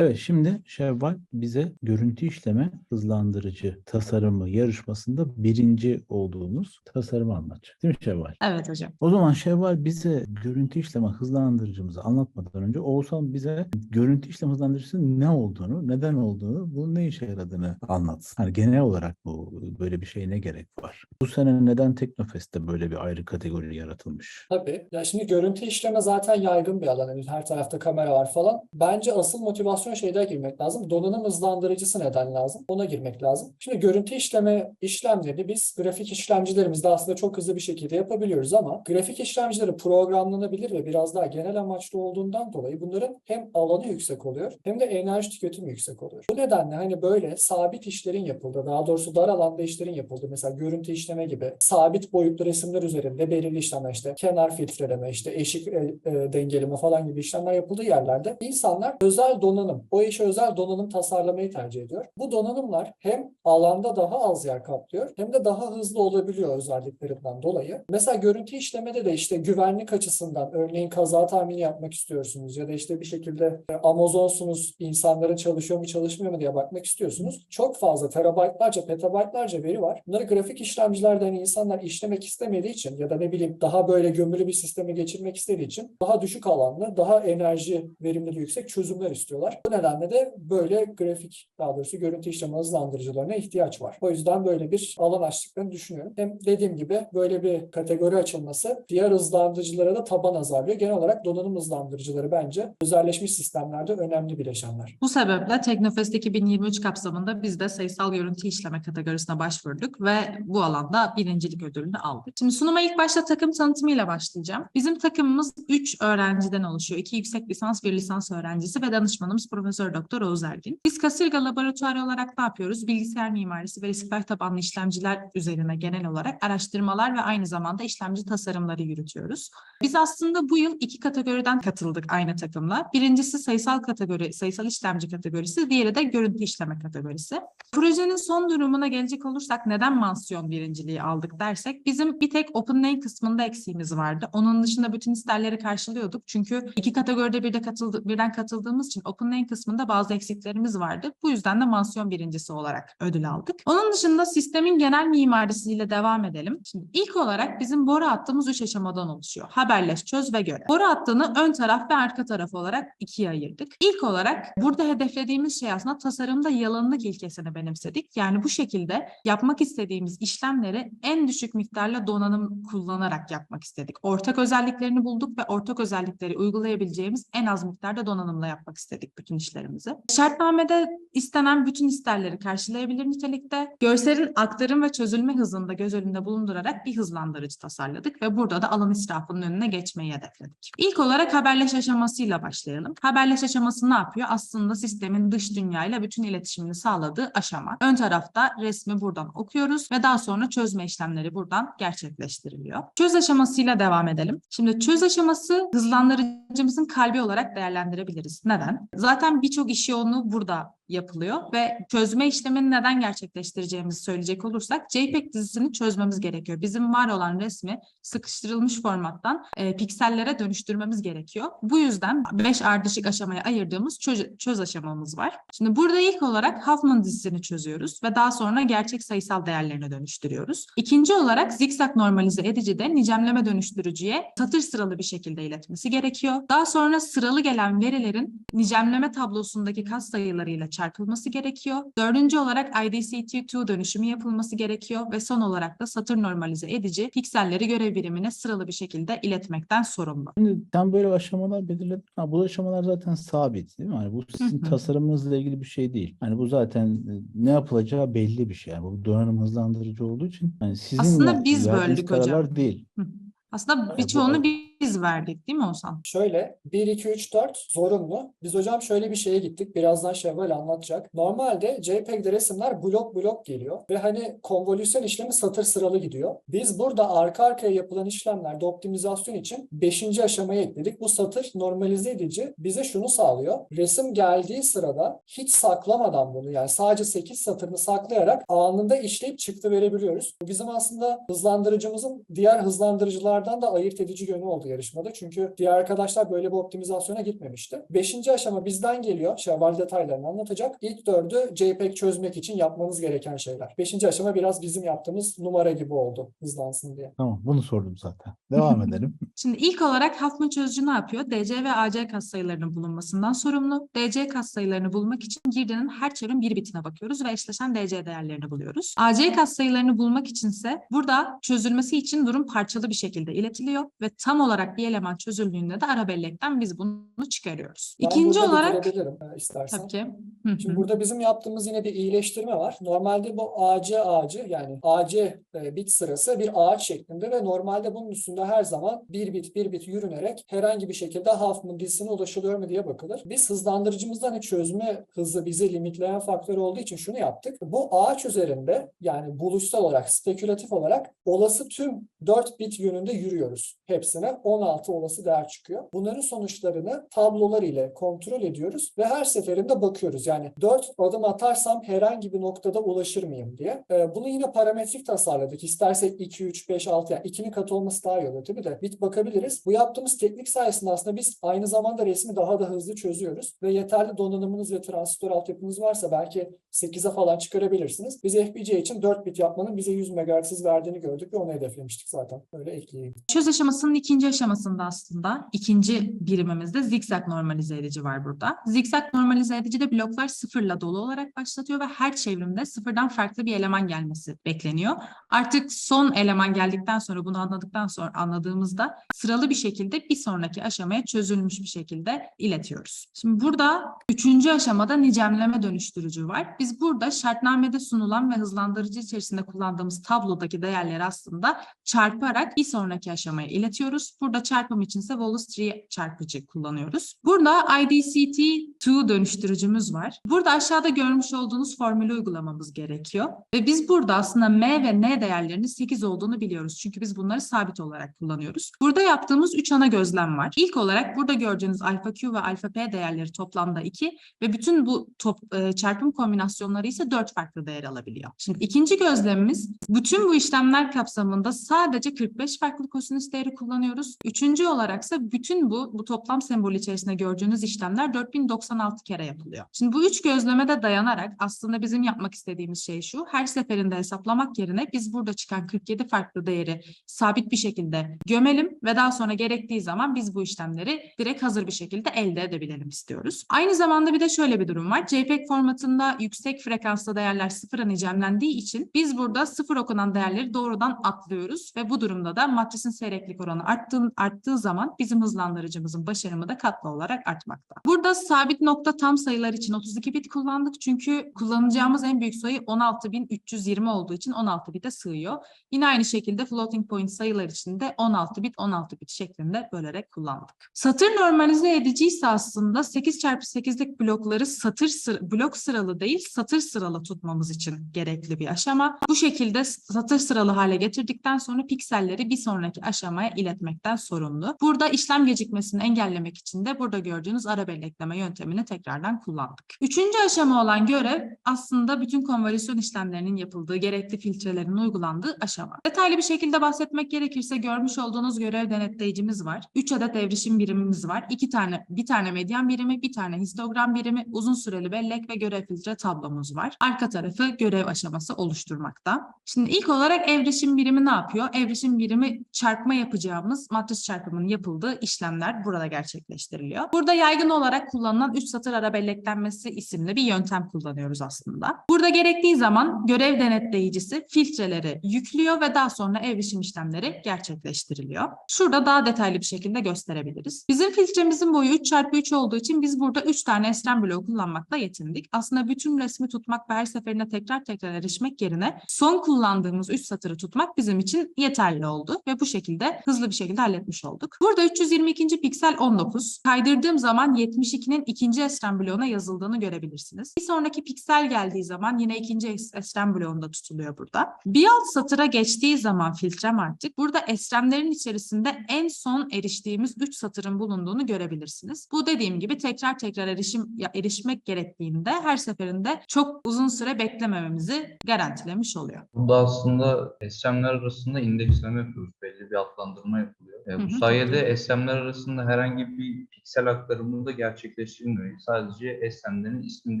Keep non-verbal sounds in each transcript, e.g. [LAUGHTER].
Evet şimdi Şevval bize görüntü işleme hızlandırıcı tasarımı yarışmasında birinci olduğumuz tasarımı anlatacak. Değil mi Şevval? Evet hocam. O zaman Şevval bize görüntü işleme hızlandırıcımızı anlatmadan önce Oğuzhan bize görüntü işleme hızlandırıcısının ne olduğunu, neden olduğunu, bunun ne işe yaradığını anlatsın. Hani genel olarak bu böyle bir şeye ne gerek var? Bu sene neden Teknofest'te böyle bir ayrı kategori yaratılmış? Tabii. Ya şimdi görüntü işleme zaten yaygın bir alan. Hani her tarafta kamera var falan. Bence asıl motivasyon şeyde girmek lazım. Donanım hızlandırıcısı neden lazım? Ona girmek lazım. Şimdi görüntü işleme işlemlerini biz grafik işlemcilerimizde aslında çok hızlı bir şekilde yapabiliyoruz ama grafik işlemcileri programlanabilir ve biraz daha genel amaçlı olduğundan dolayı bunların hem alanı yüksek oluyor hem de enerji tüketimi yüksek oluyor. Bu nedenle hani böyle sabit işlerin yapıldığı, daha doğrusu dar alanda işlerin yapıldığı mesela görüntü işleme gibi sabit boyutlu resimler üzerinde belirli işlemler işte kenar filtreleme, işte eşik e, e, dengeleme falan gibi işlemler yapıldığı yerlerde insanlar özel donanım, o işe özel donanım tasarlamayı tercih ediyor. Bu donanımlar hem alanda daha az yer kaplıyor hem de daha hızlı olabiliyor özelliklerinden dolayı. Mesela görüntü işlemede de işte güvenlik açısından örneğin kaza tahmini yapmak istiyorsunuz ya da işte bir şekilde e, Amazonsunuz insanların çalışıyor mu çalışmıyor mu diye bakmak istiyorsunuz. Çok fazla terabaytlarca, petabaytlarca veri var. Bunları grafik işlemcilerde hani insanlar işlemek istemediği için ya da ne bileyim daha böyle gömülü bir sisteme geçirmek istediği için daha düşük alanlı, daha enerji verimliliği yüksek çözümler istiyorlar. Bu nedenle de böyle grafik daha doğrusu görüntü işleme hızlandırıcılarına ihtiyaç var. O yüzden böyle bir alan açtıklarını düşünüyorum. Hem dediğim gibi böyle bir kategori açılması diğer hızlandırıcılara da taban azalıyor. Genel olarak donanım hızlandırıcıları bence özelleşmiş sistemlerde önemli bileşenler. Bu sebeple Teknofest 2023 kapsamında biz de sayısal görüntü işleme kategorisine başvurduk ve bu alanda birincilik ödülünü aldık. Şimdi sunuma ilk başta takım tanıtımıyla başlayacağım. Bizim takımımız 3 öğrenciden oluşuyor. 2 yüksek lisans, 1 lisans öğrencisi ve danışmanımız Profesör Doktor Oğuz Ergin. Biz Kasırga Laboratuvarı olarak ne yapıyoruz? Bilgisayar mimarisi ve riskler tabanlı işlemciler üzerine genel olarak araştırmalar ve aynı zamanda işlemci tasarımları yürütüyoruz. Biz aslında bu yıl iki kategoriden katıldık aynı takımla. Birincisi sayısal kategori, sayısal işlemci kategorisi, diğeri de görüntü işleme kategorisi. Projenin son durumuna gelecek olursak neden mansiyon birinciliği aldık dersek bizim bir tek OpenLane kısmında eksiğimiz vardı. Onun dışında bütün isterleri karşılıyorduk. Çünkü iki kategoride bir de katıldı, birden katıldığımız için OpenLane kısmında bazı eksiklerimiz vardı. Bu yüzden de mansiyon birincisi olarak ödül aldık. Onun dışında sistemin genel mimarisiyle devam edelim. Şimdi ilk olarak bizim boru hattımız üç aşamadan oluşuyor. Haberleş, çöz ve göre. Boru hattını ön taraf ve arka taraf olarak ikiye ayırdık. İlk olarak burada hedeflediğimiz şey aslında tasarımda yalanlık ilkesini benimsedik. Yani bu şekilde yapmak istediğimiz işlemleri en düşük miktarla donanım kullanarak yapmak istedik. Ortak özelliklerini bulduk ve ortak özellikleri uygulayabileceğimiz en az miktarda donanımla yapmak istedik bütün işlerimizi. Şartnamede istenen bütün isterleri karşılayabilir nitelikte görselin aktarım ve çözülme hızını da göz önünde bulundurarak bir hızlandırıcı tasarladık ve burada da alan israfının önüne geçmeyi hedefledik. İlk olarak haberleş aşamasıyla başlayalım. Haberleş aşaması ne yapıyor? Aslında sistemin dış dünyayla bütün iletişimini sağladığı aşama. Ön tarafta resmi buradan okuyoruz ve daha sonra çözme işlemleri buradan gerçekleştiriliyor. Çöz aşamasıyla devam edelim. Şimdi çöz aşaması hızlandırıcımızın kalbi olarak değerlendirebiliriz. Neden? Zaten birçok iş yoğunluğu burada yapılıyor ve çözme işlemini neden gerçekleştireceğimizi söyleyecek olursak JPEG dizisini çözmemiz gerekiyor. Bizim var olan resmi sıkıştırılmış formattan e, piksellere dönüştürmemiz gerekiyor. Bu yüzden 5 ardışık aşamaya ayırdığımız çöz, çöz aşamamız var. Şimdi burada ilk olarak Huffman dizisini çözüyoruz ve daha sonra gerçek sayısal değerlerine dönüştürüyoruz. İkinci olarak zikzak normalize edici de nicemleme dönüştürücüye satır sıralı bir şekilde iletmesi gerekiyor. Daha sonra sıralı gelen verilerin nicemleme tablosundaki kat sayılarıyla çarpılması gerekiyor. Dördüncü olarak IDC2 dönüşümü yapılması gerekiyor ve son olarak da satır normalize edici pikselleri görev birimine sıralı bir şekilde iletmekten sorumlu. Şimdi sen böyle aşamalar belirledin. Ha, bu aşamalar zaten sabit değil mi? Hani bu sizin Hı hı. tasarımınızla ilgili bir şey değil. Hani bu zaten e, ne yapılacağı belli bir şey. Yani bu donanım hızlandırıcı olduğu için hani sizin Aslında biz böldük hocam. değil. Hı. Aslında bu- birçoğunu biz verdik değil mi Oğuzhan? Şöyle 1, 2, 3, 4 zorunlu. Biz hocam şöyle bir şeye gittik. Birazdan Şevval anlatacak. Normalde JPEG'de resimler blok blok geliyor ve hani konvolüsyon işlemi satır sıralı gidiyor. Biz burada arka arkaya yapılan işlemlerde optimizasyon için 5. aşamayı ekledik. Bu satır normalize edici bize şunu sağlıyor. Resim geldiği sırada hiç saklamadan bunu yani sadece 8 satırını saklayarak anında işleyip çıktı verebiliyoruz. Bu bizim aslında hızlandırıcımızın diğer hızlandırıcılardan da ayırt edici yönü oldu. Yarışmada. Çünkü diğer arkadaşlar böyle bir optimizasyona gitmemişti. Beşinci aşama bizden geliyor. Şevval detaylarını anlatacak. İlk dördü JPEG çözmek için yapmanız gereken şeyler. Beşinci aşama biraz bizim yaptığımız numara gibi oldu hızlansın diye. Tamam bunu sordum zaten. Devam [LAUGHS] edelim. Şimdi ilk olarak Huffman çözücü ne yapıyor? DC ve AC katsayılarının bulunmasından sorumlu. DC katsayılarını bulmak için girdinin her çarın bir bitine bakıyoruz ve eşleşen DC değerlerini buluyoruz. AC katsayılarını bulmak içinse burada çözülmesi için durum parçalı bir şekilde iletiliyor ve tam olarak bir eleman çözüldüğünde de ara bellekten biz bunu çıkarıyoruz. Ben İkinci olarak e, istersen. tabii ki. Hı hı. Şimdi burada bizim yaptığımız yine bir iyileştirme var. Normalde bu AC ağacı yani AC e, bit sırası bir ağaç şeklinde ve normalde bunun üstünde her zaman bir bit bir bit yürünerek herhangi bir şekilde Huffman dizisine ulaşılıyor mu diye bakılır. Biz hızlandırıcımızda hani çözme hızı bizi limitleyen faktör olduğu için şunu yaptık. Bu ağaç üzerinde yani buluşsal olarak, spekülatif olarak olası tüm 4 bit yönünde yürüyoruz. Hepsine 16 olası değer çıkıyor. Bunların sonuçlarını tablolar ile kontrol ediyoruz ve her seferinde bakıyoruz. Yani 4 adım atarsam herhangi bir noktada ulaşır mıyım diye. Ee, bunu yine parametrik tasarladık. İstersek 2, 3, 5, 6 yani 2'nin katı olması daha iyi olur tabii de. Bit bakabiliriz. Bu yaptığımız teknik sayesinde aslında biz aynı zamanda resmi daha da hızlı çözüyoruz ve yeterli donanımınız ve transistör altyapınız varsa belki 8'e falan çıkarabilirsiniz. Biz FPGA için 4 bit yapmanın bize 100 MHz verdiğini gördük ve onu hedeflemiştik zaten. Öyle ekleyeyim. Çöz aşamasının ikinci aşamasında aslında ikinci birimimizde zigzag normalize edici var burada. Zigzag normalize edicide bloklar sıfırla dolu olarak başlatıyor ve her çevrimde sıfırdan farklı bir eleman gelmesi bekleniyor. Artık son eleman geldikten sonra bunu anladıktan sonra anladığımızda sıralı bir şekilde bir sonraki aşamaya çözülmüş bir şekilde iletiyoruz. Şimdi burada üçüncü aşamada nicemleme dönüştürücü var. Biz burada şartnamede sunulan ve hızlandırıcı içerisinde kullandığımız tablodaki değerleri aslında çarparak bir sonraki aşamaya iletiyoruz. Burada çarpım içinse Wallace-Tree çarpıcı kullanıyoruz. Burada IDCT2 dönüştürücümüz var. Burada aşağıda görmüş olduğunuz formülü uygulamamız gerekiyor. Ve biz burada aslında M ve N değerlerinin 8 olduğunu biliyoruz. Çünkü biz bunları sabit olarak kullanıyoruz. Burada yaptığımız 3 ana gözlem var. İlk olarak burada gördüğünüz alfa Q ve alfa P değerleri toplamda 2 ve bütün bu top, e, çarpım kombinasyonları ise 4 farklı değer alabiliyor. Şimdi ikinci gözlemimiz bütün bu işlemler kapsamında sadece 45 farklı kosinüs değeri kullanıyoruz. Üçüncü olaraksa bütün bu bu toplam sembol içerisinde gördüğünüz işlemler 4096 kere yapılıyor. Şimdi bu üç gözlemede dayanarak aslında bizim yapmak istediğimiz şey şu. Her seferinde hesaplamak yerine biz burada çıkan 47 farklı değeri sabit bir şekilde gömelim ve daha sonra gerektiği zaman biz bu işlemleri direkt hazır bir şekilde elde edebilelim istiyoruz. Aynı zamanda bir de şöyle bir durum var. JPEG formatında yüksek frekanslı değerler sıfıra nicemlendiği için biz burada sıfır okunan değerleri doğrudan atlıyoruz ve bu durumda da matrisin seyreklik oranı arttığı, arttığı zaman bizim hızlandırıcımızın başarımı da katlı olarak artmakta. Burada sabit nokta tam sayılar için 32 bit kullandık çünkü kullanacağımız en büyük sayı 16320 olduğu için 16 bite sığıyor. Yine aynı şekilde floating point sayılar için de 16 bit 16 bit şeklinde bölerek kullandık. Satır normalize edici ise aslında 8 çarpı 8'lik blokları satır sıra, blok sıralı değil satır sıralı tutmamız için gerekli bir aşama. Bu şekilde satır sıralı hale getirdikten sonra pikselleri bir sonraki aşamaya iletmekten sorumlu. Burada işlem gecikmesini engellemek için de burada gördüğünüz ara bellekleme yöntemini tekrardan kullandık. Üçüncü aşama olan görev aslında bütün konvolüsyon işlemlerinin yapıldığı, gerekli filtrelerin uygulandığı aşama. Detaylı bir şekilde bahsetmek gerekirse görmüş olduğunuz görev denetleyicimiz var. 3 adet evrişim birimimiz var. İki tane, bir tane medyan birimi, bir tane histogram birimi, uzun süreli bellek ve görev filtre tablomuz var. Arka tarafı görev aşaması oluşturmakta. Şimdi ilk olarak evrişim birimi ne yapıyor? Evrişim birimi çarpma yapacağımız matris çarpımının yapıldığı işlemler burada gerçekleştiriliyor. Burada yaygın olarak kullanılan 3 satır ara belleklenmesi isimli bir yöntem kullanıyoruz aslında. Burada gerektiği zaman görev denetleyicisi filtreleri yüklüyor ve daha sonra evrişim işlemleri gerçekleştiriliyor. Şurada daha detaylı bir şekilde gösterebiliriz. Bizim filtremizin boyu 3 çarpı 3 olduğu için biz burada 3 tane esrem bloğu kullanmakla yetindik. Aslında bütün resmi tutmak ve her seferinde tekrar tekrar erişmek yerine son kullandığımız 3 satırı tutmak bizim için yeterli oldu ve bu şekilde hızlı bir şekilde halletmiş olduk. Burada 322. piksel 19. Kaydırdığım zaman 72'nin ikinci esrem bloğuna yazıldığını görebilirsiniz. Bir sonraki piksel geldiği zaman yine ikinci es- esrem bloğunda tutuluyor burada. Bir alt satıra geçtiği zaman filtrem artık burada esremlerin içerisinde en son eriştiğimiz 3 satırın bulunduğunu görebilirsiniz. Bu dediğim gibi tekrar tekrar erişim erişmek gerektiğinde her seferinde çok uzun süre beklemememizi garantilemiş oluyor. Burada aslında SM'ler arasında indeksleme yapıyoruz. Belli bir adlandırma yapılıyor. E, Hı bu hı, sayede SM'ler arasında herhangi bir piksel aktarımı da gerçekleştirilmiyor. Sadece SM'lerin ismi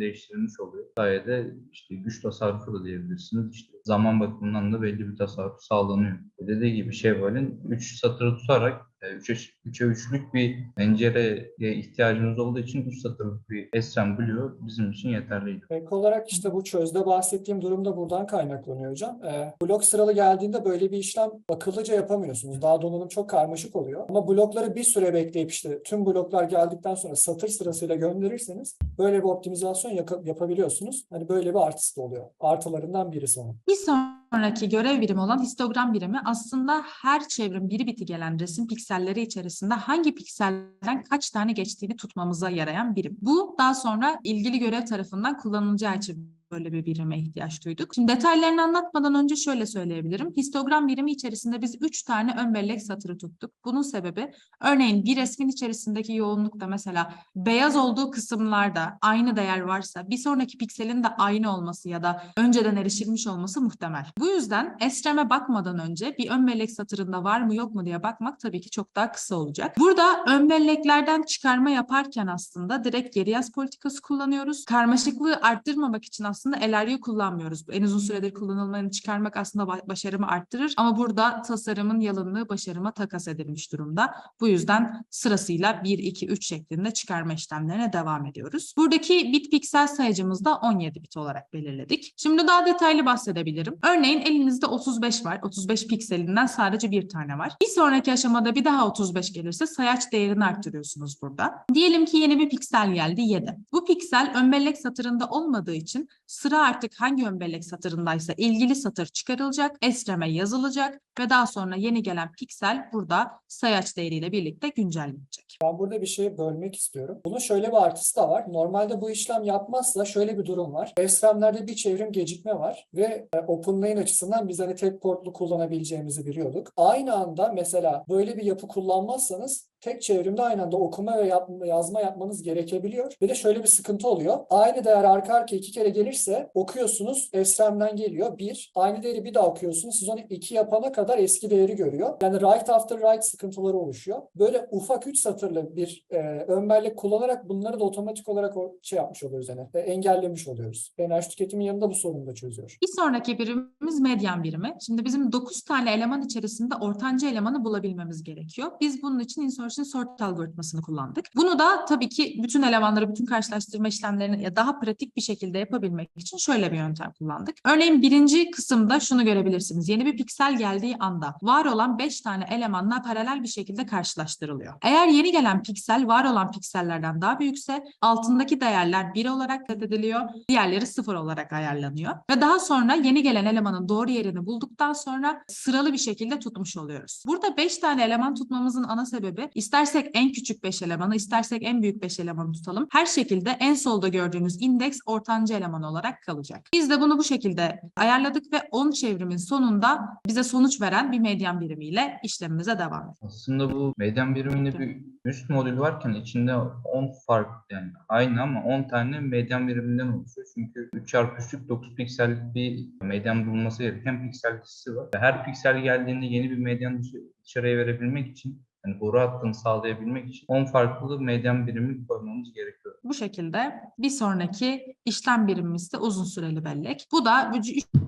değiştirilmiş oluyor. Bu sayede işte güç tasarrufu da diyebilirsiniz. İşte zaman bakımından da belli bir tasarruf sağlanıyor. Dediği gibi Şevval'in 3 satırı tutarak 3'e 3'e 3'lük bir pencereye ihtiyacımız olduğu için 3 satırlık bir SRAM biliyor bizim için yeterliydi. Ek olarak işte bu çözde bahsettiğim durum da buradan kaynaklanıyor hocam. Ee, blok sıralı geldiğinde böyle bir işlem akıllıca yapamıyorsunuz. Daha donanım çok karmaşık oluyor. Ama blokları bir süre bekleyip işte tüm bloklar geldikten sonra satır sırasıyla gönderirseniz böyle bir optimizasyon yapabiliyorsunuz. Hani böyle bir artısı da oluyor. Artılarından birisi onun. Bir sonraki görev birimi olan histogram birimi aslında her çevrim biri biti gelen resim pikselleri içerisinde hangi pikselden kaç tane geçtiğini tutmamıza yarayan birim. Bu daha sonra ilgili görev tarafından kullanılacağı için böyle bir birime ihtiyaç duyduk. Şimdi detaylarını anlatmadan önce şöyle söyleyebilirim. Histogram birimi içerisinde biz üç tane ön bellek satırı tuttuk. Bunun sebebi örneğin bir resmin içerisindeki yoğunlukta mesela beyaz olduğu kısımlarda aynı değer varsa bir sonraki pikselin de aynı olması ya da önceden erişilmiş olması muhtemel. Bu yüzden esreme bakmadan önce bir ön bellek satırında var mı yok mu diye bakmak tabii ki çok daha kısa olacak. Burada ön belleklerden çıkarma yaparken aslında direkt geri yaz politikası kullanıyoruz. Karmaşıklığı arttırmamak için aslında LRU kullanmıyoruz. En uzun süredir kullanılmayanı çıkarmak aslında ba- başarımı arttırır ama burada tasarımın yalınlığı başarıma takas edilmiş durumda. Bu yüzden sırasıyla 1, 2, 3 şeklinde çıkarma işlemlerine devam ediyoruz. Buradaki bit piksel sayıcımızı da 17 bit olarak belirledik. Şimdi daha detaylı bahsedebilirim. Örneğin elinizde 35 var. 35 pikselinden sadece bir tane var. Bir sonraki aşamada bir daha 35 gelirse sayaç değerini arttırıyorsunuz burada. Diyelim ki yeni bir piksel geldi 7. Bu piksel ön bellek satırında olmadığı için sıra artık hangi ön bellek satırındaysa ilgili satır çıkarılacak, esreme yazılacak ve daha sonra yeni gelen piksel burada sayaç değeriyle birlikte güncellenecek. Ben burada bir şey bölmek istiyorum. Bunun şöyle bir artısı da var. Normalde bu işlem yapmazsa şöyle bir durum var. SRAM'lerde bir çevrim gecikme var ve e, OpenLane açısından biz hani tek portlu kullanabileceğimizi biliyorduk. Aynı anda mesela böyle bir yapı kullanmazsanız tek çevrimde aynı anda okuma ve yapma, yazma yapmanız gerekebiliyor. Bir de şöyle bir sıkıntı oluyor. Aynı değer arka arkaya iki kere gelirse okuyorsunuz SRAM'den geliyor. Bir, aynı değeri bir daha okuyorsunuz. Siz onu iki yapana kadar eski değeri görüyor. Yani write after write sıkıntıları oluşuyor. Böyle ufak üç satırlı bir e, ön bellek kullanarak bunları da otomatik olarak o, şey yapmış oluyoruz yani. e, engellemiş oluyoruz. Enerji tüketimi yanında bu sorunu da çözüyor. Bir sonraki birimimiz medyan birimi. Şimdi bizim 9 tane eleman içerisinde ortanca elemanı bulabilmemiz gerekiyor. Biz bunun için insertion sort algoritmasını kullandık. Bunu da tabii ki bütün elemanları, bütün karşılaştırma işlemlerini daha pratik bir şekilde yapabilmek için şöyle bir yöntem kullandık. Örneğin birinci kısımda şunu görebilirsiniz. Yeni bir piksel geldiği anda var olan 5 tane elemanla paralel bir şekilde karşılaştırılıyor. Eğer yeni gelen piksel var olan piksellerden daha büyükse altındaki değerler 1 olarak reddediliyor, diğerleri 0 olarak ayarlanıyor. Ve daha sonra yeni gelen elemanın doğru yerini bulduktan sonra sıralı bir şekilde tutmuş oluyoruz. Burada 5 tane eleman tutmamızın ana sebebi istersek en küçük 5 elemanı, istersek en büyük 5 elemanı tutalım. Her şekilde en solda gördüğünüz indeks ortanca eleman olarak kalacak. Biz de bunu bu şekilde ayarladık ve 10 çevrimin sonunda bize sonuç veren bir medyan birimiyle işlemimize devam ediyoruz. Aslında bu medyan biriminde bir üst modül varken içinde 10 fark yani aynı ama 10 tane medyan biriminden oluşuyor. Çünkü 3 çarpı 3'lük 9 piksellik bir medyan bulunması gereken piksel dizisi var. Her piksel geldiğinde yeni bir medyan dışarıya verebilmek için yani boru hattını sağlayabilmek için 10 farklı medyan birimi koymamız gerekiyor. Bu şekilde bir sonraki işlem birimimiz de uzun süreli bellek. Bu da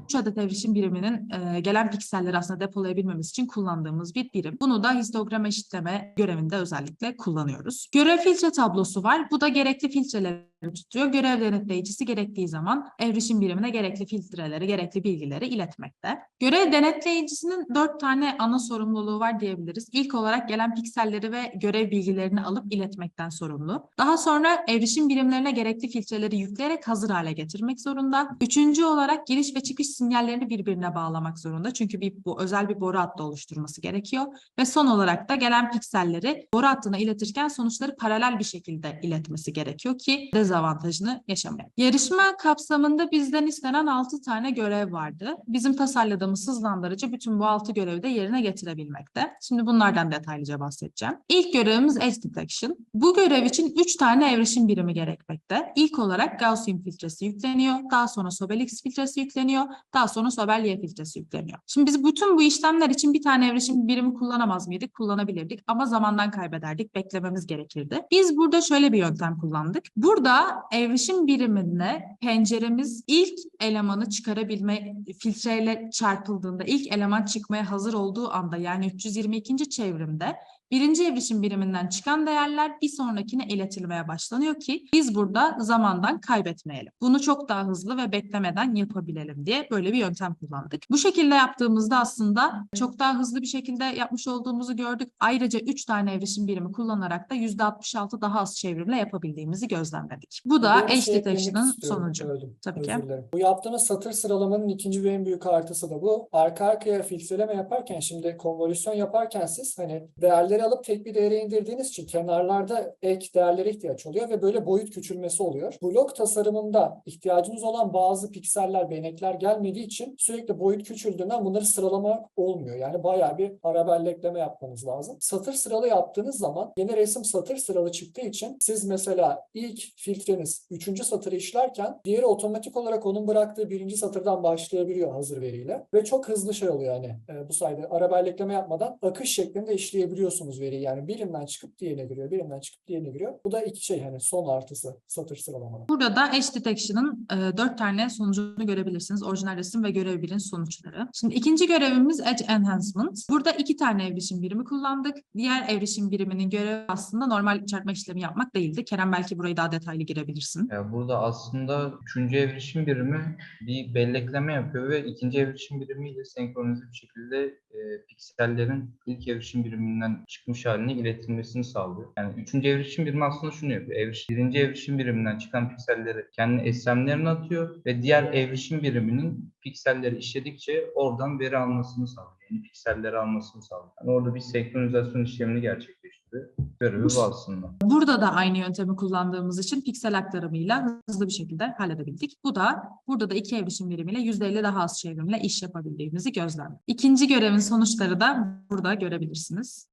3 adet evrişim biriminin e, gelen pikselleri aslında depolayabilmemiz için kullandığımız bir birim. Bunu da histogram eşitleme görevinde özellikle kullanıyoruz. Görev filtre tablosu var. Bu da gerekli filtreleri tutuyor. Görev denetleyicisi gerektiği zaman evrişim birimine gerekli filtreleri, gerekli bilgileri iletmekte. Görev denetleyicisinin dört tane ana sorumluluğu var diyebiliriz. İlk olarak gelen pikselleri ve görev bilgilerini alıp iletmekten sorumlu. Daha sonra evrişim birimlerine gerekli filtreleri yükleyerek hazır hale getirmek zorunda. Üçüncü olarak giriş ve çıkış sinyallerini birbirine bağlamak zorunda. Çünkü bir, bu özel bir boru hattı oluşturması gerekiyor. Ve son olarak da gelen pikselleri boru hattına iletirken sonuçları paralel bir şekilde iletmesi gerekiyor ki dezavantajını yaşamayalım. Yarışma kapsamında bizden istenen 6 tane görev vardı. Bizim tasarladığımız hızlandırıcı bütün bu 6 görevi de yerine getirebilmekte. Şimdi bunlardan detaylıca bahsedeceğim. İlk görevimiz Edge Detection. Bu görev için 3 tane evrişim birimi gerekmekte. İlk olarak Gaussian filtresi yükleniyor. Daha sonra Sobel X filtresi yükleniyor. Daha sonra Sobel Y filtresi yükleniyor. Şimdi biz bütün bu işlemler için bir tane evreşim birimi kullanamaz mıydık? Kullanabilirdik ama zamandan kaybederdik. Beklememiz gerekirdi. Biz burada şöyle bir yöntem kullandık. Burada evreşim biriminde penceremiz ilk elemanı çıkarabilme filtreyle çarpıldığında ilk eleman çıkmaya hazır olduğu anda yani 322. çevrimde birinci evreşim biriminden çıkan değerler bir sonrakine iletilmeye başlanıyor ki biz burada zamandan kaybetmeyelim. Bunu çok daha hızlı ve beklemeden yapabilelim diye böyle bir yöntem kullandık. Bu şekilde yaptığımızda aslında çok daha hızlı bir şekilde yapmış olduğumuzu gördük. Ayrıca 3 tane evreşim birimi kullanarak da %66 daha az çevrimle yapabildiğimizi gözlemledik. Bu da bir edge şey detection'ın sonucu. böldüm. Tabii Özür ki. dilerim. Bu yaptığımız satır sıralamanın ikinci ve en büyük artısı da bu. Arka arkaya filtreleme yaparken şimdi konvolüsyon yaparken siz hani değerleri alıp tek bir değere indirdiğiniz için kenarlarda ek değerlere ihtiyaç oluyor ve böyle boyut küçülmesi oluyor. Blok tasarımında ihtiyacınız olan bazı pikseller, benekler gelmediği için sürekli boyut küçüldüğünden bunları sıralama olmuyor. Yani bayağı bir ara bellekleme yapmanız lazım. Satır sıralı yaptığınız zaman yine resim satır sıralı çıktığı için siz mesela ilk filtreniz 3. satırı işlerken diğeri otomatik olarak onun bıraktığı birinci satırdan başlayabiliyor hazır veriyle. Ve çok hızlı şey oluyor hani e, bu sayede ara bellekleme yapmadan akış şeklinde işleyebiliyorsunuz veriyi. Yani birinden çıkıp diğerine giriyor, birinden çıkıp diğerine giriyor. Bu da iki şey hani son artısı satır sıralamanın. Burada da Edge Detection'ın e, dört tane sonucunu görebilirsiniz. Orijinal resim ve görev birin sonuçları. Şimdi ikinci görevimiz Edge Enhancement. Burada iki tane evreşim birimi kullandık. Diğer evreşim biriminin görevi aslında normal çarpma işlemi yapmak değildi. Kerem belki burayı daha detaylı girebilirsin. Ya burada aslında üçüncü evreşim birimi bir bellekleme yapıyor ve ikinci evreşim birimiyle senkronize bir şekilde e, piksellerin ilk evreşim biriminden çıkmış haline iletilmesini sağlıyor. Yani üçüncü evreşim birimi aslında şunu yapıyor. Evreş, birinci evreşim biriminden çıkan pikselleri kendi SM'lerine atıyor ve diğer evreşim biriminin pikselleri işledikçe oradan veri almasını sağlıyor. Yeni pikselleri almasını sağlıyor. Yani orada bir senkronizasyon işlemini gerçekleştiriyor. Görevi bu aslında. Burada da aynı yöntemi kullandığımız için piksel aktarımıyla hızlı bir şekilde halledebildik. Bu da burada da iki evreşim birimiyle %50 daha az çevrimle iş yapabildiğimizi gözlemledik. İkinci görevin sonuçları da burada görebilirsiniz.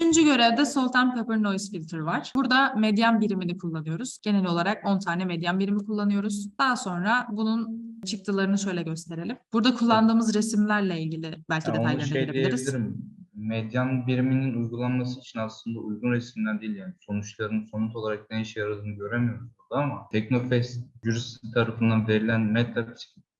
Üçüncü görevde Salt and Pepper Noise Filter var. Burada medyan birimini kullanıyoruz. Genel olarak 10 tane medyan birimi kullanıyoruz. Daha sonra bunun çıktılarını şöyle gösterelim. Burada kullandığımız resimlerle ilgili belki Yani detaylarına şey girebiliriz. Medyan biriminin uygulanması için aslında uygun resimler değil yani sonuçların somut olarak ne işe yaradığını göremiyoruz burada ama Teknofest jürisi tarafından verilen MATLAB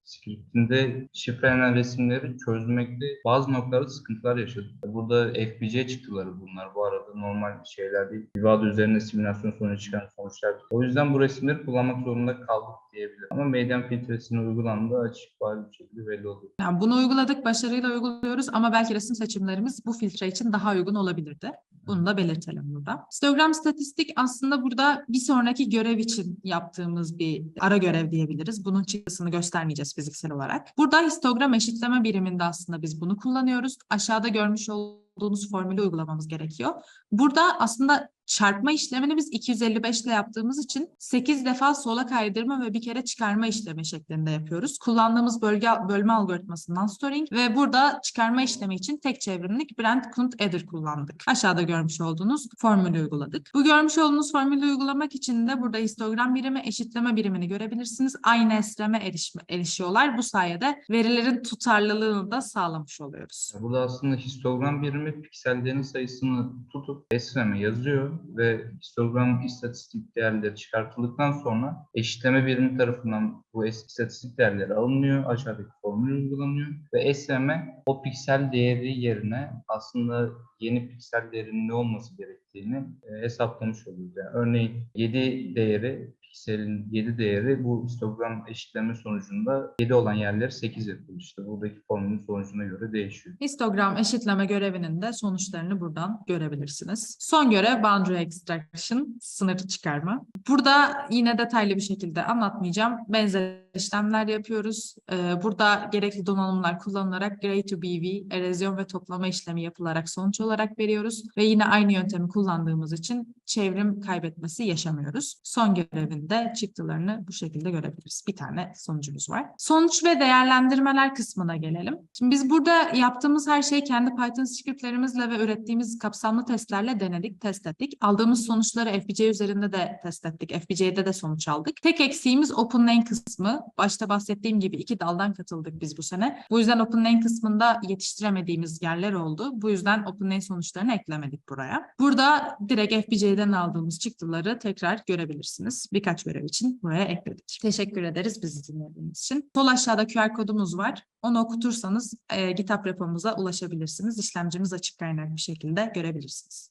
scriptinde şifrelenen resimleri çözmekte bazı noktalarda sıkıntılar yaşadık. Burada FPC çıktıları bunlar bu arada normal şeyler değil. Vivado üzerine simülasyon sonucu çıkan sonuçlar. O yüzden bu resimleri kullanmak zorunda kaldık diyebilirim. Ama medyan filtresine uygulandığı açık bariz bir şekilde belli oluyor. Yani bunu uyguladık, başarıyla uyguluyoruz ama belki resim seçimlerimiz bu filtre için daha uygun olabilirdi. Bunu da belirtelim burada. Histogram statistik aslında burada bir sonraki görev için yaptığımız bir ara görev diyebiliriz. Bunun çıktısını göstermeyeceğiz fiziksel olarak. Burada histogram eşitleme biriminde aslında biz bunu kullanıyoruz. Aşağıda görmüş olduğunuz formülü uygulamamız gerekiyor. Burada aslında çarpma işlemini biz 255 ile yaptığımız için 8 defa sola kaydırma ve bir kere çıkarma işlemi şeklinde yapıyoruz. Kullandığımız bölge bölme algoritmasından storing ve burada çıkarma işlemi için tek çevrimlik Brent Kunt Adder kullandık. Aşağıda görmüş olduğunuz formülü uyguladık. Bu görmüş olduğunuz formülü uygulamak için de burada histogram birimi, eşitleme birimini görebilirsiniz. Aynı esreme erişme, erişiyorlar. Bu sayede verilerin tutarlılığını da sağlamış oluyoruz. Burada aslında histogram birimi piksellerin sayısını tutup esreme yazıyor ve histogram istatistik değerleri çıkartıldıktan sonra eşitleme birimi tarafından bu istatistik değerleri alınıyor, aşağıdaki formül uygulanıyor ve esreme o piksel değeri yerine aslında yeni piksel değerinin ne olması gerektiğini e, hesaplamış oluyoruz. Yani örneğin 7 değeri pikselin 7 değeri bu histogram eşitleme sonucunda 7 olan yerleri 8 yapıyor. İşte buradaki formülün sonucuna göre değişiyor. Histogram eşitleme görevinin de sonuçlarını buradan görebilirsiniz. Son görev boundary extraction, sınır çıkarma. Burada yine detaylı bir şekilde anlatmayacağım. Benzer işlemler yapıyoruz. Ee, Burada gerekli donanımlar kullanılarak gray to BV, erozyon ve toplama işlemi yapılarak sonuç olarak veriyoruz. Ve yine aynı yöntemi kullandığımız için çevrim kaybetmesi yaşamıyoruz. Son görevinde çıktılarını bu şekilde görebiliriz. Bir tane sonucumuz var. Sonuç ve değerlendirmeler kısmına gelelim. Şimdi biz burada yaptığımız her şeyi kendi Python scriptlerimizle ve ürettiğimiz kapsamlı testlerle denedik, test ettik. Aldığımız sonuçları FPGA üzerinde de test ettik. FPGA'de de sonuç aldık. Tek eksiğimiz OpenLane kısmı. Başta bahsettiğim gibi iki daldan katıldık biz bu sene. Bu yüzden OpenLane kısmında yetiştiremediğimiz yerler oldu. Bu yüzden OpenLane sonuçlarını eklemedik buraya. Burada direkt FPGA'den aldığımız çıktıları tekrar görebilirsiniz. Birkaç görev için buraya ekledik. Teşekkür ederiz bizi dinlediğiniz için. Sol aşağıda QR kodumuz var. Onu okutursanız e, GitHub repomuza ulaşabilirsiniz. İşlemcimiz açık kaynak bir şekilde görebilirsiniz.